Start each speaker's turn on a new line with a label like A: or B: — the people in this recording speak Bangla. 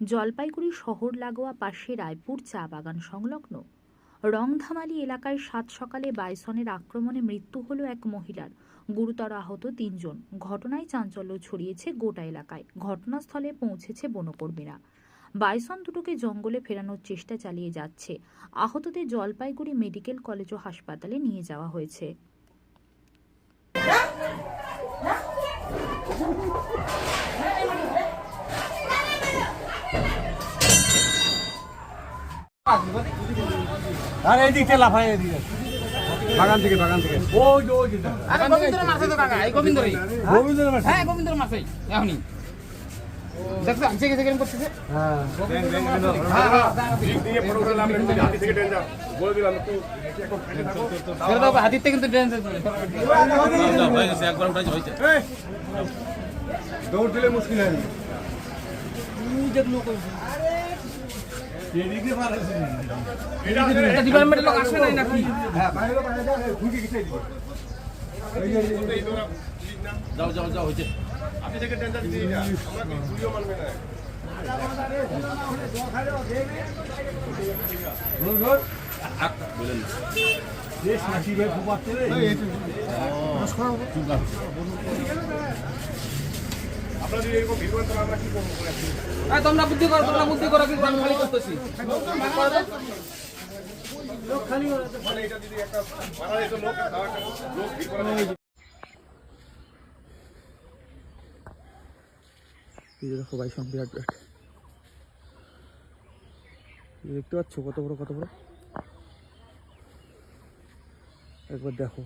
A: জলপাইগুড়ি শহর লাগোয়া পাশে রায়পুর চা বাগান সংলগ্ন। রংধামালি এলাকায় সাত সকালে বাইসনের আক্রমণে মৃত্যু হলো এক মহিলার। গুরুতর আহত তিনজন। ঘটনায় চাঞ্চল্য ছড়িয়েছে গোটা এলাকায়। ঘটনাস্থলে পৌঁছেছে বনকর্মীরা। বাইসন দুটোকে জঙ্গলে ফেরানোর চেষ্টা চালিয়ে যাচ্ছে। আহতদের জলপাইগুড়ি মেডিকেল কলেজ ও হাসপাতালে নিয়ে যাওয়া হয়েছে।
B: আরে এই দিকটা লাফাই এদিকে বাগান থেকে বাগান থেকে। ওই যে ওই যে।
C: আরে গোবিন্দর মারছে তো কাকা এই গোবিন্দরই
B: গোবিন্দের মাসে
C: হ্যাঁ গোবিন্দর মারছে এখনই। দেখছ আজকে গেছে কেমন করতেছে।
B: হ্যাঁ।
C: হ্যাঁ হ্যাঁ। দাও হাতিতে কিন্তু ড্রেন
B: দৌড় দিলে মুশকিল হয়। এদিকে পারাছে
C: এটা ডিপার্টমেন্টের লোক আসে নাই নাকি
B: হ্যাঁ বাইরে বাইরে
D: যাও যাও যাও হয়েছে
B: রোজ রোজ এই সাঁচি ভাই ফুপাচ্ছে রে
C: এই তোমরা বুদ্ধি করো তোমরা বুদ্ধি করো কিন্তু আমি খালি করতেছি।
E: বিরাট বিরাট। দেখতে পাচ্ছ কত বড় কত বড়? একবার দেখো।